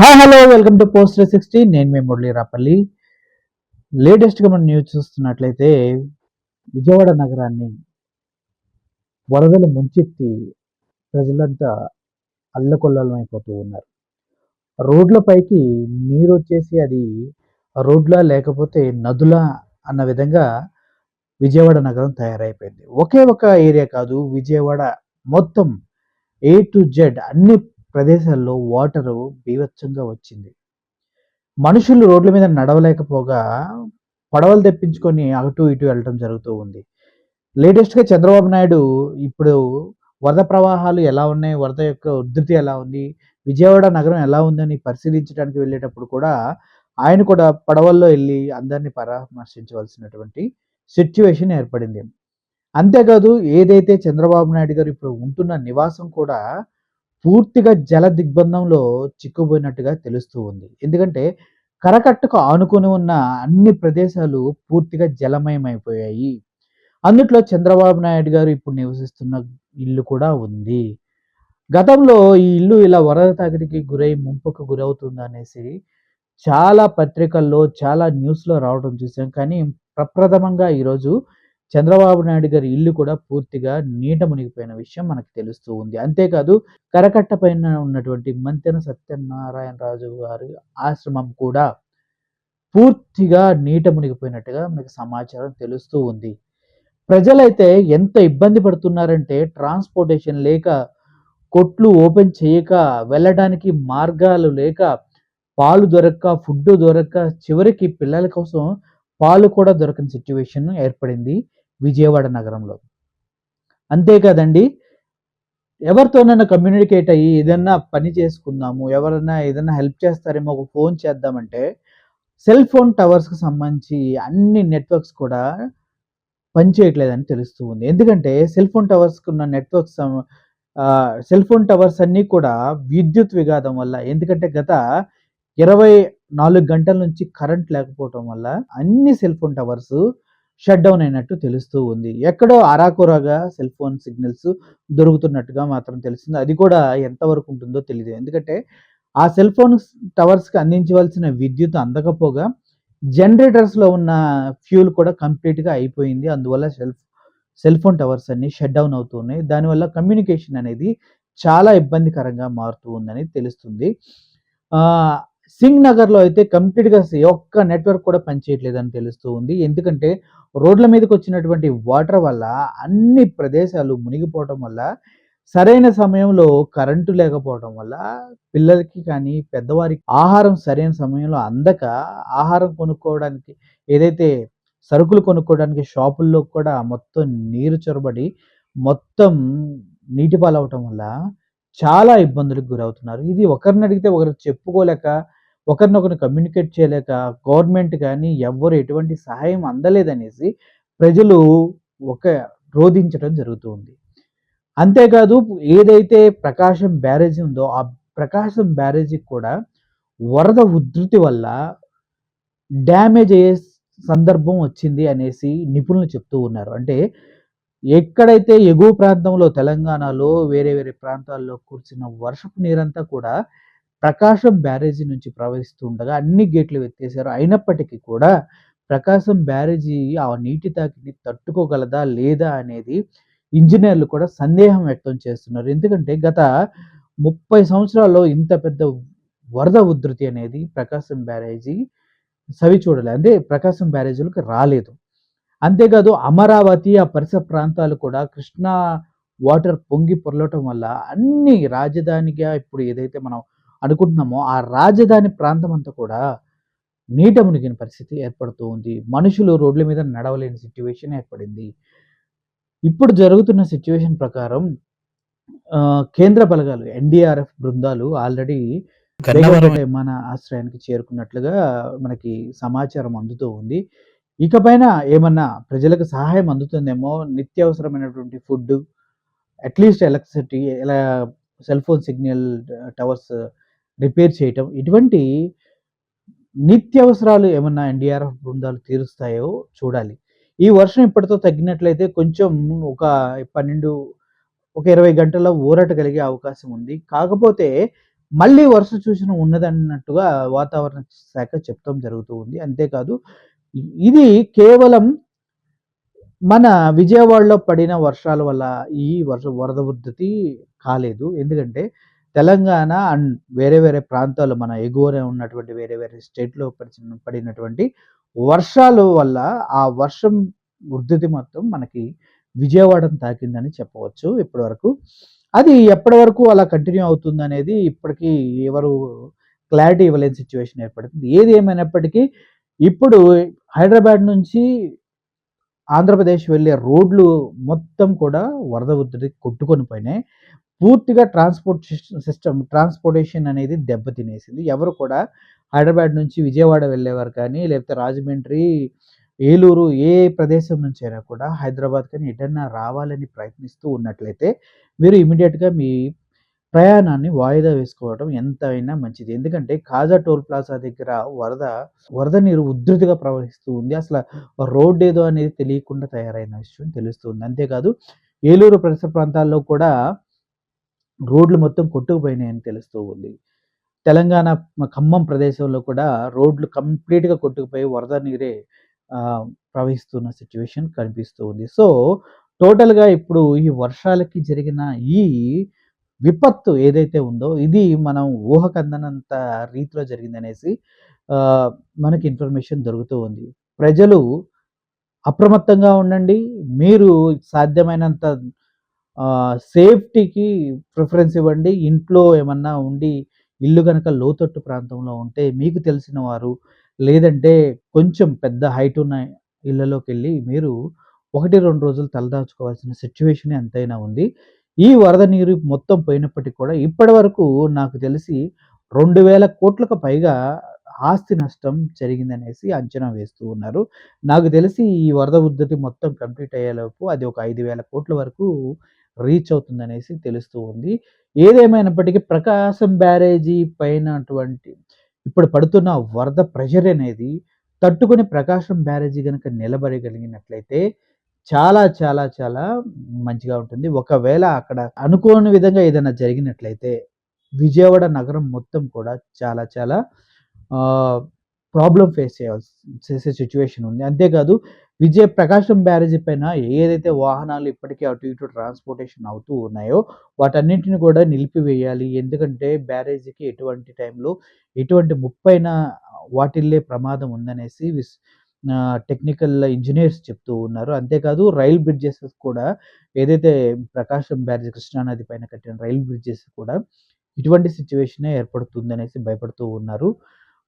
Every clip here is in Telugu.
Hi hello welcome to post three sixty నేను మీ మురళీ రాపల్లి లేటెస్ట్గా మనం న్యూస్ చూస్తున్నట్లయితే విజయవాడ నగరాన్ని వరదలు ముంచెత్తి ప్రజలంతా అల్లకొల్లం అయిపోతూ ఉన్నారు రోడ్లపైకి నీరు వచ్చేసి అది రోడ్లా లేకపోతే నదులా అన్న విధంగా విజయవాడ నగరం తయారైపోయింది. ఒకే ఒక ఏరియా కాదు విజయవాడ మొత్తం ఏ టు జెడ్ అన్ని ప్రదేశాల్లో వాటరు బీభత్సంగా వచ్చింది. మనుషులు రోడ్ల మీద నడవలేకపోగా పడవలు తెప్పించుకొని అటు ఇటు వెళ్ళడం జరుగుతూ ఉంది. లేటెస్ట్గా చంద్రబాబు నాయుడు ఇప్పుడు వరద ప్రవాహాలు ఎలా ఉన్నాయి వరద యొక్క ఉధృతి ఎలా ఉంది విజయవాడ నగరం ఎలా ఉందని పరిశీలించడానికి వెళ్ళేటప్పుడు కూడా ఆయన కూడా పడవల్లో వెళ్ళి అందరినీ పరామర్శించవలసినటువంటి సిచ్యువేషన్ ఏర్పడింది. అంతేకాదు ఏదైతే చంద్రబాబు నాయుడు గారు ఇప్పుడు ఉంటున్న నివాసం కూడా పూర్తిగా జల దిగ్బంధంలో చిక్కుపోయినట్టుగా తెలుస్తూ ఉంది. ఎందుకంటే కరకట్టుకు ఆనుకొని ఉన్న అన్ని ప్రదేశాలు పూర్తిగా జలమయమైపోయాయి. అందుట్లో చంద్రబాబు నాయుడు గారు ఇప్పుడు నివసిస్తున్న ఇల్లు కూడా ఉంది. గతంలో ఈ ఇల్లు ఇలా వరద తాకిడికి గురై ముంపుకు గురవుతుంది అనేసి చాలా పత్రికల్లో చాలా న్యూస్లో రావడం చూసాం కానీ ప్రప్రథమంగా ఈరోజు చంద్రబాబు నాయుడు గారి ఇల్లు కూడా పూర్తిగా నీట మునిగిపోయిన విషయం మనకు తెలుస్తూ ఉంది. అంతేకాదు కరకట్ట పైన ఉన్నటువంటి మంతెన సత్యనారాయణ రాజు గారి ఆశ్రమం కూడా పూర్తిగా నీట మునిగిపోయినట్టుగా మనకు సమాచారం తెలుస్తూ ఉంది. ప్రజలైతే ఎంత ఇబ్బంది పడుతున్నారంటే ట్రాన్స్పోర్టేషన్ లేక కొట్లు ఓపెన్ చేయక వెళ్ళడానికి మార్గాలు లేక పాలు దొరక్క ఫుడ్ దొరక్క చివరికి పిల్లల కోసం పాలు కూడా దొరకని సిచ్యువేషన్ ఏర్పడింది. విజయవాడ నగరంలో. అంతేకాదండి ఎవరితోనైనా కమ్యూనికేట్ అయ్యి ఏదన్నా పని చేసుకుందాము ఎవరైనా ఏదైనా హెల్ప్ చేస్తారేమో ఒక ఫోన్ చేద్దామంటే సెల్ ఫోన్ టవర్స్కి సంబంధించి అన్ని నెట్వర్క్స్ కూడా పనిచేయట్లేదని తెలుస్తూ ఉంది. ఎందుకంటే సెల్ ఫోన్ టవర్స్కి ఉన్న నెట్వర్క్స్ సెల్ ఫోన్ టవర్స్ అన్నీ కూడా విద్యుత్ విఘాతం వల్ల ఎందుకంటే గత ఇరవై నాలుగు గంటల నుంచి కరెంట్ లేకపోవటం వల్ల అన్ని cell phone towers shut down అయినట్టు తెలుస్తూ ఉంది. ఎక్కడో అరాకొరగా సెల్ ఫోన్ సిగ్నల్స్ దొరుకుతున్నట్టుగా మాత్రం తెలుస్తుంది. అది కూడా ఎంతవరకు ఉంటుందో తెలియదు ఎందుకంటే ఆ సెల్ ఫోన్ టవర్స్కి అందించవలసిన విద్యుత్ అందకపోగా జనరేటర్స్లో ఉన్న ఫ్యూల్ కూడా కంప్లీట్గా అయిపోయింది. అందువల్ల సెల్ సెల్ ఫోన్ టవర్స్ అన్ని షట్ డౌన్ అవుతున్నాయి. దానివల్ల కమ్యూనికేషన్ అనేది చాలా ఇబ్బందికరంగా మారుతూ ఉందని తెలుస్తుంది. సింగ్ నగర్లో అయితే కంప్లీట్గా ఒక్క నెట్వర్క్ కూడా పనిచేయట్లేదని తెలుస్తూ ఉంది. ఎందుకంటే రోడ్ల మీదకి వచ్చినటువంటి వాటర్ వల్ల అన్ని ప్రదేశాలు మునిగిపోవటం వల్ల సరైన సమయంలో కరెంటు లేకపోవడం వల్ల పిల్లలకి కానీ పెద్దవారికి ఆహారం సరైన సమయంలో అందక ఆహారం కొనుక్కోవడానికి ఏదైతే సరుకులు కొనుక్కోవడానికి షాపుల్లో కూడా మొత్తం నీరు చొరబడి మొత్తం నీటి పాలవటం వల్ల చాలా ఇబ్బందులకు గురవుతున్నారు. ఇది ఒకరిని అడిగితే ఒకరు చెప్పుకోలేక ఒకరినొకరు కమ్యూనికేట్ చేయలేక గవర్నమెంట్ కానీ ఎవ్వరు ఎటువంటి సహాయం అందలేదనేసి ప్రజలు ఒక రోధించడం జరుగుతూ ఉంది అంతేకాదు ఏదైతే ప్రకాశం బ్యారేజీ ఉందో ఆ ప్రకాశం బ్యారేజీకి కూడా వరద ఉధృతి వల్ల డ్యామేజ్ అయ్యే సందర్భం వచ్చింది అనేసి నిపుణులు చెప్తూ ఉన్నారు. అంటే ఎక్కడైతే ఎగువ ప్రాంతంలో తెలంగాణలో వేరే వేరే ప్రాంతాల్లో కురిసిన వర్షపు నీరంతా కూడా ప్రకాశం బ్యారేజీ నుంచి ప్రవహిస్తూ ఉండగా అన్ని గేట్లు ఎత్తేసారు అయినప్పటికీ కూడా ప్రకాశం బ్యారేజీ ఆ నీటి తాకిని తట్టుకోగలదా లేదా అనేది ఇంజనీర్లు కూడా సందేహం వ్యక్తం చేస్తున్నారు. ఎందుకంటే గత ముప్పై సంవత్సరాల్లో ఇంత పెద్ద వరద ఉధృతి అనేది ప్రకాశం బ్యారేజీ సవి చూడలేదు అంటే ప్రకాశం బ్యారేజీలకు రాలేదు. అంతేకాదు అమరావతి ఆ పరిసర ప్రాంతాలు కూడా కృష్ణా వాటర్ పొంగి పొరలటం వల్ల అన్ని రాజధానిగా ఇప్పుడు ఏదైతే మనం అనుకుంటున్నామో ఆ రాజధాని ప్రాంతం అంతా కూడా నీట మునిగిన పరిస్థితి ఏర్పడుతూ ఉంది. మనుషులు రోడ్ల మీద నడవలేని సిచ్యువేషన్ ఏర్పడింది. ఇప్పుడు జరుగుతున్న సిచ్యువేషన్ ప్రకారం కేంద్ర బలగాలు ఎన్డీఆర్ఎఫ్ బృందాలు ఆల్రెడీ విమాన ఆశ్రయానికి చేరుకున్నట్లుగా మనకి సమాచారం అందుతూ ఉంది. ఇకపైన ఏమన్నా ప్రజలకు సహాయం అందుతుందేమో నిత్యావసరమైనటువంటి ఫుడ్ అట్లీస్ట్ ఎలక్ట్రిసిటీ ఎలా cell phone signal towers repair చేయటం. ఇటువంటి నిత్యావసరాలు ఏమన్నా ఎన్డీఆర్ఎఫ్ బృందాలు తీరుస్తాయో చూడాలి. ఈ వర్షం ఇప్పటితో తగ్గినట్లయితే కొంచెం ఒక పన్నెండు ఒక ఇరవై గంటల ఊరట కలిగే అవకాశం ఉంది. కాకపోతే మళ్ళీ వర్ష సూచన ఉన్నదన్నట్టుగా వాతావరణ శాఖ చెప్తాం జరుగుతూ ఉంది. అంతేకాదు ఇది కేవలం మన విజయవాడలో పడిన వర్షాల వల్ల ఈ వర్ష వరద ఉద్ధృతి కాలేదు. ఎందుకంటే తెలంగాణ అండ్ వేరే వేరే ప్రాంతాలు మన ఎగువన ఉన్నటువంటి వేరే వేరే స్టేట్లో పడిన పడినటువంటి వర్షాలు వల్ల ఆ వర్షం ఉద్ధృతి మొత్తం మనకి విజయవాడను తాకిందని చెప్పవచ్చు ఇప్పటి వరకు అది ఎప్పటి వరకు అలా కంటిన్యూ అవుతుంది అనేది ఇప్పటికీ ఎవరు క్లారిటీ ఇవ్వలేని సిచ్యువేషన్ ఏర్పడుతుంది. ఏది ఏమైనప్పటికీ ఇప్పుడు హైదరాబాద్ నుంచి ఆంధ్రప్రదేశ్ వెళ్ళే రోడ్లు మొత్తం కూడా వరద ఉద్ధృతి కొట్టుకొని పోయినాయి. పూర్తిగా ట్రాన్స్పోర్ట్ సిస్టమ్ ట్రాన్స్పోర్టేషన్ అనేది దెబ్బతినేసింది. ఎవరు కూడా హైదరాబాద్ నుంచి విజయవాడ వెళ్ళేవారు కానీ లేకపోతే రాజమండ్రి ఏలూరు ఏ ప్రదేశం నుంచి అయినా కూడా హైదరాబాద్ కానీ ఎటన్నా రావాలని ప్రయత్నిస్తూ ఉన్నట్లయితే మీరు ఇమీడియట్గా మీ ప్రయాణాన్ని వాయిదా వేసుకోవడం ఎంతైనా మంచిది. ఎందుకంటే కాజా టోల్ ప్లాజా దగ్గర వరద వరద నీరు ఉధృతిగా ప్రవహిస్తూ ఉంది. అసలు రోడ్ ఏదో అనేది తెలియకుండా తయారైన విషయం తెలుస్తుంది అంతేకాదు ఏలూరు పరిసర ప్రాంతాల్లో కూడా రోడ్లు మొత్తం కొట్టుకుపోయినాయని తెలుస్తూ ఉంది. తెలంగాణ ఖమ్మం ప్రదేశంలో కూడా రోడ్లు కంప్లీట్గా కొట్టుకుపోయి వరద నీరే ప్రవహిస్తున్న సిచ్యువేషన్ కనిపిస్తూ ఉంది. సో టోటల్గా ఇప్పుడు ఈ వర్షాలకి జరిగిన ఈ విపత్తు ఏదైతే ఉందో ఇది మనం ఊహకందనంత రీతిలో జరిగిందనేసి మనకి ఇన్ఫర్మేషన్ దొరుకుతూ ఉంది. ప్రజలు అప్రమత్తంగా ఉండండి. మీరు సాధ్యమైనంత సేఫ్టీకి ప్రిఫరెన్స్ ఇవ్వండి. ఇంట్లో ఏమన్నా ఉండి ఇల్లు కనుక లోతట్టు ప్రాంతంలో ఉంటే మీకు తెలిసిన వారు లేదంటే కొంచెం పెద్ద హైట్ ఉన్న ఇళ్ళలోకి వెళ్ళి మీరు ఒకటి రెండు రోజులు తలదాచుకోవాల్సిన సిచ్యువేషన్ ఎంతైనా ఉంది. ఈ వరద నీరు మొత్తం పోయినప్పటికీ కూడా ఇప్పటి వరకు నాకు తెలిసి రెండు వేల కోట్లకు పైగా ఆస్తి నష్టం జరిగిందనేసి అంచనా వేస్తూ ఉన్నారు. నాకు తెలిసి ఈ వరద ఉద్ధతి మొత్తం కంప్లీట్ అయ్యేలోపు అది ఒక ఐదు వేల కోట్ల వరకు రీచ్ అవుతుందనేసి తెలుస్తూ ఉంది. ఏదేమైనప్పటికీ ప్రకాశం బ్యారేజీ పైన అటువంటి ఇప్పుడు పడుతున్న వరద ప్రెషర్ అనేది తట్టుకుని ప్రకాశం బ్యారేజీ కనుక నిలబడగలిగినట్లయితే చాలా చాలా చాలా మంచిగా ఉంటుంది. ఒకవేళ అక్కడ అనుకోని విధంగా ఏదైనా జరిగినట్లయితే విజయవాడ నగరం మొత్తం కూడా చాలా చాలా ప్రాబ్లం ఫేస్ చేయాల్సి చేసే సిచ్యువేషన్ ఉంది. అంతేకాదు విజయ ప్రకాశం బ్యారేజీ పైన ఏదైతే వాహనాలు ఇప్పటికీ అటు ఇటు ట్రాన్స్పోర్టేషన్ అవుతూ ఉన్నాయో వాటన్నింటిని కూడా నిలిపివేయాలి. ఎందుకంటే బ్యారేజీకి ఎటువంటి టైంలో ఎటువంటి ముప్పైన వాటిల్లే ప్రమాదం ఉందనేసి విస్ టెక్నికల్ ఇంజనీర్స్ చెప్తూ ఉన్నారు. అంతేకాదు రైల్ బ్రిడ్జెస్ కూడా ఏదైతే ప్రకాశం బ్యారేజ్ కృష్ణానది పైన కట్టిన రైల్ బ్రిడ్జెస్ కూడా ఇటువంటి సిచ్యువేషనే ఏర్పడుతుందనేసి భయపడుతూ ఉన్నారు.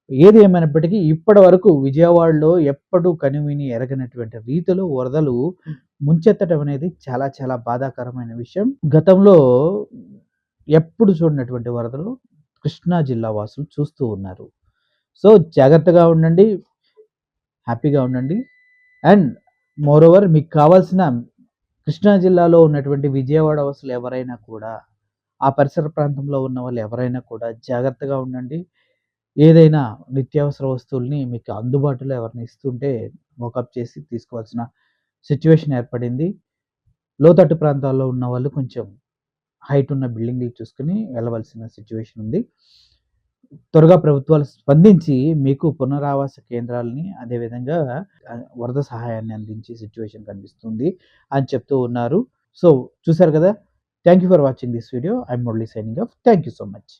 ఏది ఏమైనప్పటికీ ఇప్పటి వరకు విజయవాడలో ఎప్పుడు కనువిని ఎరగనటువంటి రీతిలో వరదలు ముంచెత్తడం అనేది చాలా చాలా బాధాకరమైన విషయం. గతంలో ఎప్పుడు చూడనటువంటి వరదలు కృష్ణా జిల్లా వాసులు చూస్తూ ఉన్నారు. సో జాగ్రత్తగా ఉండండి హ్యాపీగా ఉండండి. అండ్ మోర్ ఓవర్ మీకు కావాల్సిన కృష్ణా జిల్లాలో ఉన్నటువంటి విజయవాడ వాసులు ఎవరైనా కూడా ఆ పరిసర ప్రాంతంలో ఉన్న వాళ్ళు ఎవరైనా కూడా జాగ్రత్తగా ఉండండి. ఏదైనా నిత్యావసర వస్తువుల్ని మీకు అందుబాటులో ఎవరిని ఇస్తుంటే మోకప్ చేసి తీసుకోవాల్సిన సిచ్యువేషన్ ఏర్పడింది. లోతట్టు ప్రాంతాల్లో ఉన్న వాళ్ళు కొంచెం హైట్ ఉన్న బిల్డింగ్లు చూసుకుని వెళ్ళవలసిన సిచ్యువేషన్ ఉంది. త్వరగా ప్రభుత్వాలు స్పందించి మీకు పునరావాస కేంద్రాలని అదేవిధంగా వరద సహాయాన్ని అందించే సిచ్యువేషన్ కనిపిస్తుంది అని చెప్తూ ఉన్నారు. సో చూసారు కదా? Thank you for watching this video I'm Murali signing off thank you so much